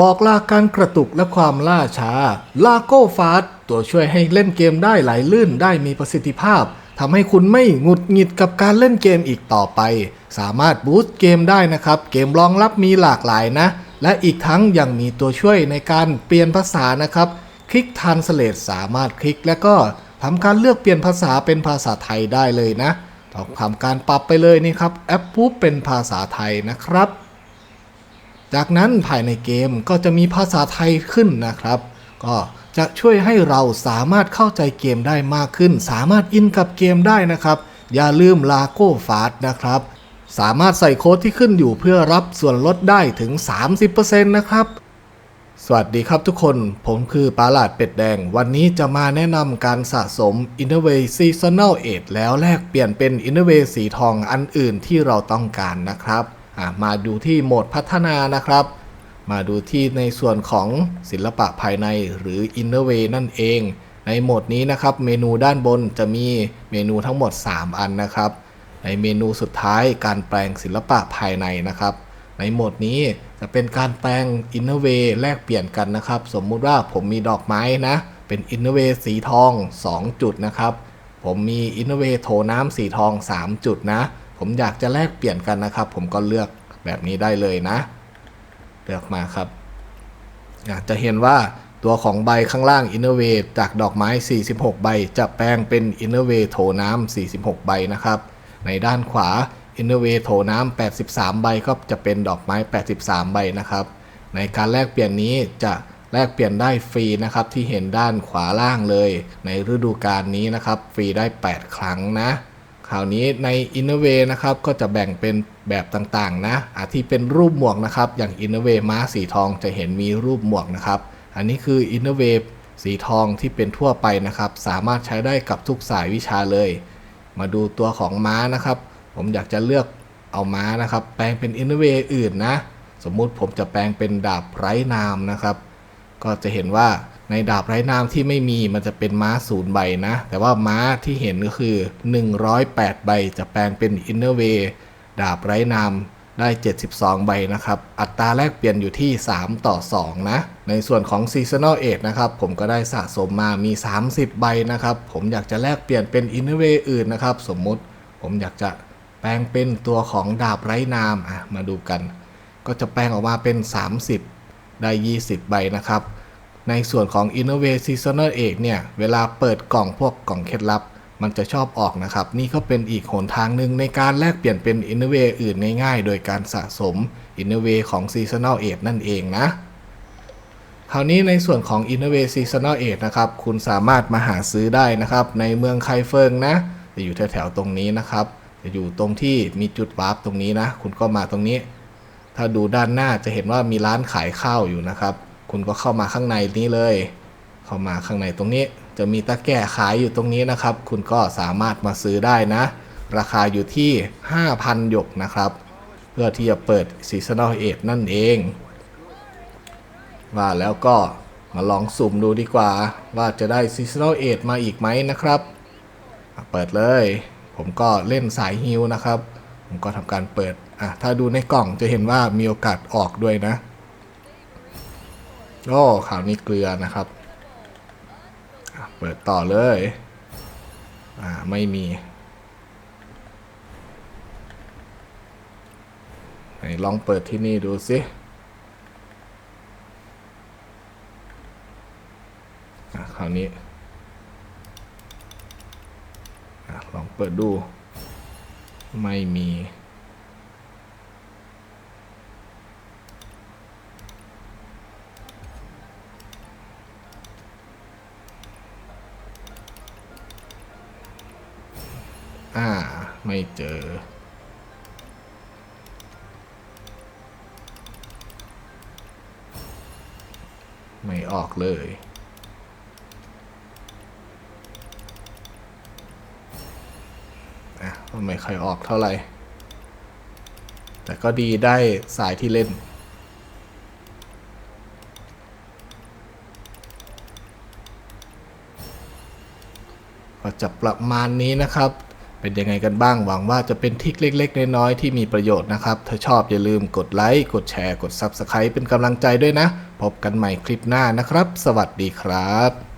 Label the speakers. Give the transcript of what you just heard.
Speaker 1: บอกลาการกระตุกและความล่าช้า ลาโก้ฟาสตัวช่วยให้เล่นเกมได้ไหลลื่นได้มีประสิทธิภาพทำให้คุณไม่หงุดหงิดกับการเล่นเกมอีกต่อไป สามารถบูสต์เกมได้นะครับ เกมรองรับมีหลากหลายนะ และอีกทั้งยังมีตัวช่วยในการเปลี่ยนภาษานะครับ คลิกทันสเลตสามารถคลิกแล้วก็ทำการเลือกเปลี่ยนภาษาเป็นภาษาไทยได้เลยนะต้อทำการปรับไปเลยนี่ครับ แอปปุ๊บเป็นภาษาไทยนะครับ จากนั้นภายในเกมก็จะมีภาษาไทยขึ้นนะครับ ก็จะช่วยให้เราสามารถเข้าใจเกมได้มากขึ้น สามารถอินกับเกมได้นะครับ อย่าลืมลาโก้ฟาสนะครับ สามารถใส่โค้ดที่ขึ้นอยู่เพื่อรับส่วนลดได้ถึง 30%นะครับ สวัสดีครับทุกคน ผมคือปาลาดเป็ดแดง วันนี้จะมาแนะนำการสะสม i n n o v a Seasonal Aid แล้วแลกเปลี่ยนเป็น i n n o v a สีทองอันอื่นที่เราต้องการนะครับ มาดูที่โหมดพัฒนานะครับ มาดูที่ในส่วนของศิลปะภายในหรือ i n n o v a นั่นเอง ในโหมดนี้นะครับ เมนูด้านบนจะมีเมนูทั้งหมด 3 อันนะครับ ในเมนูสุดท้ายการแปลงศิลปะภายในนะครับ ในโหมดนี้จะเป็นการแปลงอินเนอร์เวแลกเปลี่ยนกันนะครับ สมมุติว่าผมมีดอกไม้นะ เป็นอินเนอร์เวสีทอง 2 จุดนะครับ ผมมีอินเนอร์เวโถน้ำสีทอง 3 จุดนะ ผมอยากจะแลกเปลี่ยนกันนะครับ ผมก็เลือกแบบนี้ได้เลยนะ เลือกมาครับจะเห็นว่าตัวของใบข้างล่าง Innovate จากดอกไม้ 46 ใบ จะแปลงเป็น Innovate โถน้ำ46 ใบนะครับ ในด้านขวา Innovate โถน้ำ83 ใบก็จะเป็นดอกไม้ 83 ใบนะครับ ในการแลกเปลี่ยนนี้จะแลกเปลี่ยนได้ฟรีนะครับที่เห็นด้านขวาล่างเลย ในฤดูกาลนี้นะครับ ฟรีได้ 8 ครั้งนะ คราวนี้ใน i n n o v a นะครับก็จะแบ่งเป็นแบบต่างๆนะอาที่เป็นรูปหมวกนะครับ อย่าง i n n o v a ม้าสีทองจะเห็นมีรูปหมวกนะครับ อันนี้คือ i n n o v a สีทองที่เป็นทั่วไปนะครับ สามารถใช้ได้กับทุกสายวิชาเลย มาดูตัวของม้านะครับ ผมอยากจะเลือกเอาม้านะครับ แปลงเป็น i n n o v a อื่นนะ สมมุติผมจะแปลงเป็นดาบไร้นามนะครับ ก็จะเห็นว่า ในดาบไร้นามที่ไม่มีมันจะเป็นม้าศูนย์ใบนะ แต่ว่าม้าที่เห็นก็คือ 108 ใบจะแปลงเป็นอินเนอร์เวดาบไร้นามได้ 72 ใบนะครับ อัตราแลกเปลี่ยนอยู่ที่ 3 ต่อ 2 นะ ในส่วนของ Seasonal Age นะครับ ผมก็ได้สะสมมามี 30 ใบนะครับ ผมอยากจะแลกเปลี่ยนเป็นอินเนอร์เวอื่นนะครับ สมมุติผมอยากจะแปลงเป็นตัวของดาบไร้นามอะมาดูกัน ก็จะแปลงออกมาเป็น 30 ได้ 20 ใบนะครับ ในส่วนของ Innovate Seasonal Egg เนี่ย เวลาเปิดกล่องพวกกล่องเคล็ดลับ มันจะชอบออกนะครับ นี่ก็เป็นอีกหนทางหนึ่งในการแลกเปลี่ยนเป็น Innovate อื่นง่ายๆ โดยการสะสม Innovate ของ Seasonal Egg นั่นเองนะ คราวนี้ในส่วนของ Innovate Seasonal Egg นะครับ คุณสามารถมาหาซื้อได้นะครับ ในเมืองไคเฟิงนะ จะอยู่แถวๆตรงนี้นะครับ จะอยู่ตรงที่มีจุดวาร์ปตรงนี้นะ คุณก็มาตรงนี้ ถ้าดูด้านหน้าจะเห็นว่ามีร้านขายข้าวอยู่นะครับ คุณก็เข้ามาข้างในนี้เลย เข้ามาข้างในตรงนี้ จะมีตะแก่ขายอยู่ตรงนี้นะครับ คุณก็สามารถมาซื้อได้นะ ราคาอยู่ที่ 5,000 หยกนะครับ เพื่อที่จะเปิด Seasonal a นั่นเองว่าแล้วก็มาลองสุ่มดูดีกว่า ว่าจะได้ Seasonal a มาอีกไหมนะครับ เปิดเลย ผมก็เล่นสายฮิวนะครับ ผมก็ทำการเปิดอะถ้าดูในกล่องจะเห็นว่ามีโอกาสออกด้วยนะ โอ้ข่าวนี้เกลือนะครับ เปิดต่อเลย อ่า ไม่มี ไหนลองเปิดที่นี่ดูสิอะคราวนี้อลองเปิดดู ไม่มี ไม่เจอ ไม่ออกเลยอะไม่ค่อยออกเท่าไหร่ แต่ก็ดีได้สายที่เล่นก็จะประมาณนี้นะครับ เป็นยังไงกันบ้างหวังว่าจะเป็นทิกเล็ก ๆ น้อยๆที่มีประโยชน์นะครับ ถ้าชอบอย่าลืมกดไลค์กดแชร์กด Subscribe เป็นกำลังใจด้วยนะ พบกันใหม่คลิปหน้านะครับ สวัสดีครับ